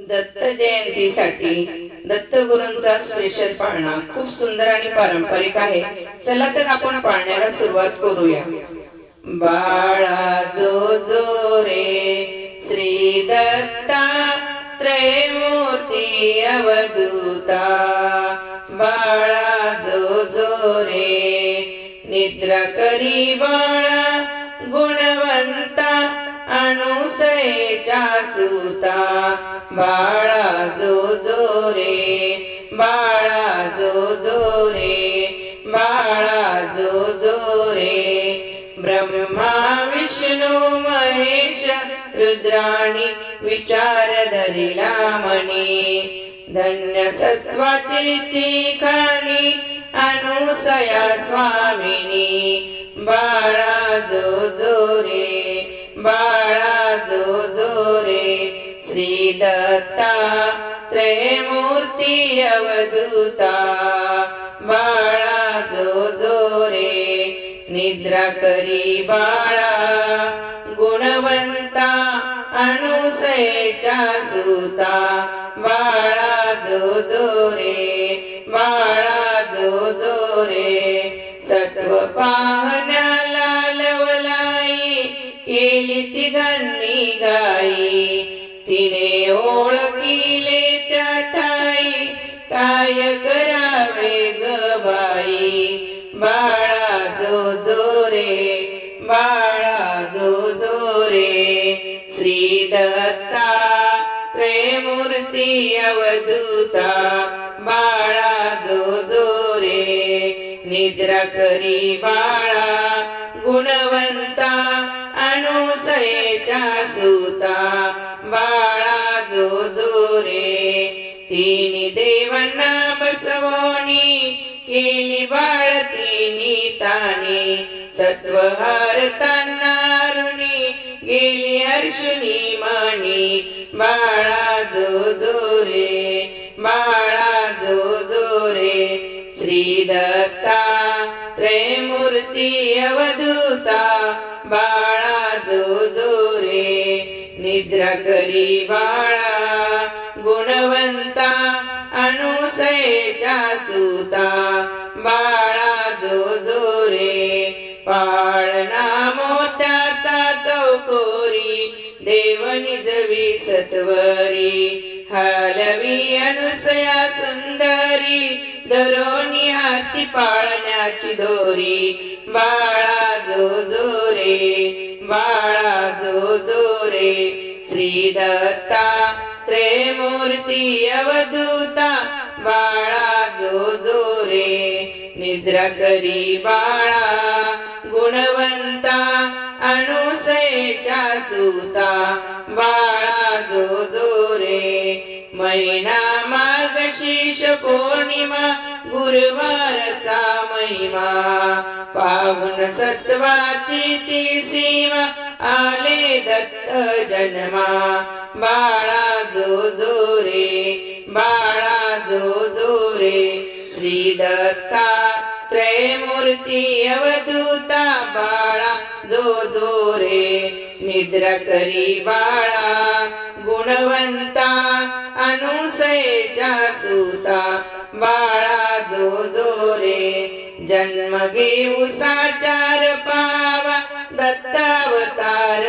Datta जयंतीसाठी दत्तगुरूंचा special पाळणा खूप सुंदर आणि पारंपरिक आहे. चला तर आपण पाळण्याला सुरुवात करूया. बाळा जो जो रे श्री दत्ता त्रयमूर्ती अवधूता. बाळा जो जो रे निद्रा करी बाळा गुणवंता अनुसयेच्या सुता बाळा जो जो रे बाळा जो जो रे बाळा जो जो रे ब्रह्मा विष्णू महेश रुद्राणी विचार धरिला मणी धन्य सत्वाची ती खाणी अनुसया स्वामिनी. बाळा जो जो रे बाळा जो जो रे श्री दत्ता त्रयमूर्ती अवधूता बाळा जो जो रे निद्रा करी बाळा गुणवंता अनुसयेच्या सुता बाळा जो जो रे बाळा जो जो रे सत्व पाहण्याला केली तिघांनी गाई तिने ओळखिले त्या ठाई काय करावे ग बाई? बाळा जो जो रे बाळा जो जो रे. श्री दत्ता त्रेमूर्ती अवधूता बाळा जो जो रे. निद्रा करी बाळा गुणवंता अनुसयेच्या सुता बाळा जो जो रे तिनी देवांना बसवणी केली बाळ तिनी सत्व हरताना अरुणी गेली हर्षणी मणी बाळा जो जो रे बाळा जो जो रे श्री दत्ता त्रयमूर्ती अवधूता. बाळा जो जो रे निद्रा करी बाळा गुणवंता अनुसयेच्या सुता बाळा जो जो रे पाळणा मोत्याचा चौकोरी देवनी जवी सत्वरी हलवी अनुसया सुंदरी दरोणी हाती पाळण्याची दोरी. बाळा जो जो रे बाळा जो जो रे. श्री दत्ता त्रेमूर्ती अवधूता बाळा जो जो रे. निद्रा करी बाळा गुणवंता अनुसयेच्या सुता. बाळा जो जो रे महिना मार्गशीर्ष पौर्णिमा गुरुवारचा महिमा. पाहून सत्वाची ती सीमा आले दत्त जन्मा. बाळा जो जो रे बाळा जो जो रे. श्री दत्ता त्रयमूर्ती अवधूता बाळा जो जो रे. निद्रा करी बाळा. गुणवंता अनुसयेच्या सुता बाळा जो जो रे जन्म घेऊ साचार पावा दत्तावतार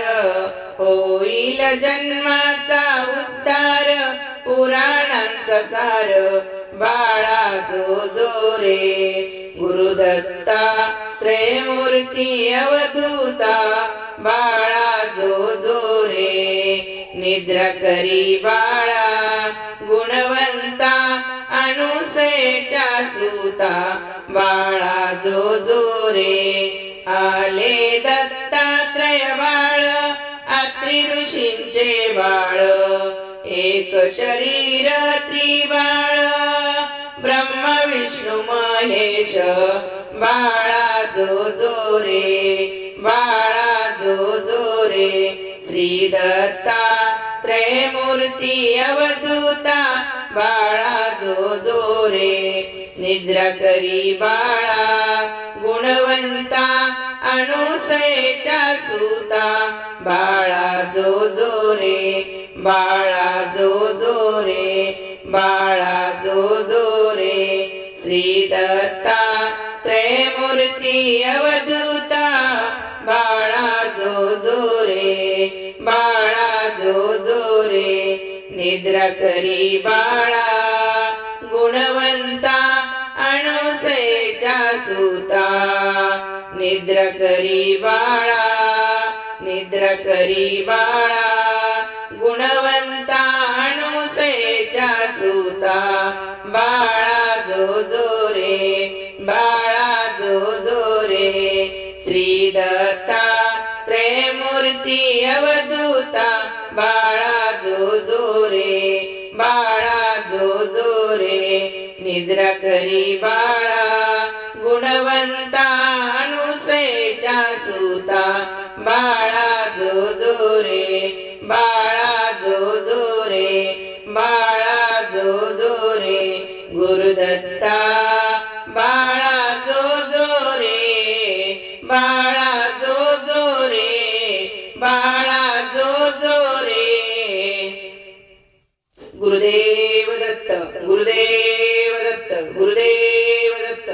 होईल जन्माचा उद्धार पुराणांचा सार बाळा जो जो रे गुरुदत्ता त्रयमूर्ती अवधूता बाळा निद्र करी बाळा गुणवंता अनुसयेच्या सुता. बाळा जो जो रे आले दत्तात्रय बाळ अत्रि ऋषींचे बाळ. एक शरीर त्रिबाळ ब्रह्म विष्णू महेश. बाळा जो जो रे बाळा जो जो रे श्री दत्ता त्रयमूर्ती अवधूता बाळा जो जो रे निद्रा करी बाळा गुणवंता अनुसयेच्या सुता बाळा जो जो रे बाळा जो जो रे बाळा जो जो रे श्री दत्ता त्रयमूर्ती अव जो रे निद्रा करी बाळा गुणवंता अनुसयेच्या सुता. निद्रा करी बाळा निद्रा करी बाळा गुणवंता अनुसयेच्या सुता. बाळा जो जो रे बाळा जो जो रे श्री दत्ता त्रयमूर्ती अवधूता निद्रा करी बाळा गुणवंता अनुसयेच्या सुता बाळा जो जो रे बाळा जो जो रे बाळा जो जो रे गुरुदत्ता. बाळा जो जो रे बाळा जो जो रे बाळा जो जो रे गुरुदेव दत्त गुरुदेव दत्त गुरुदेव दत्त.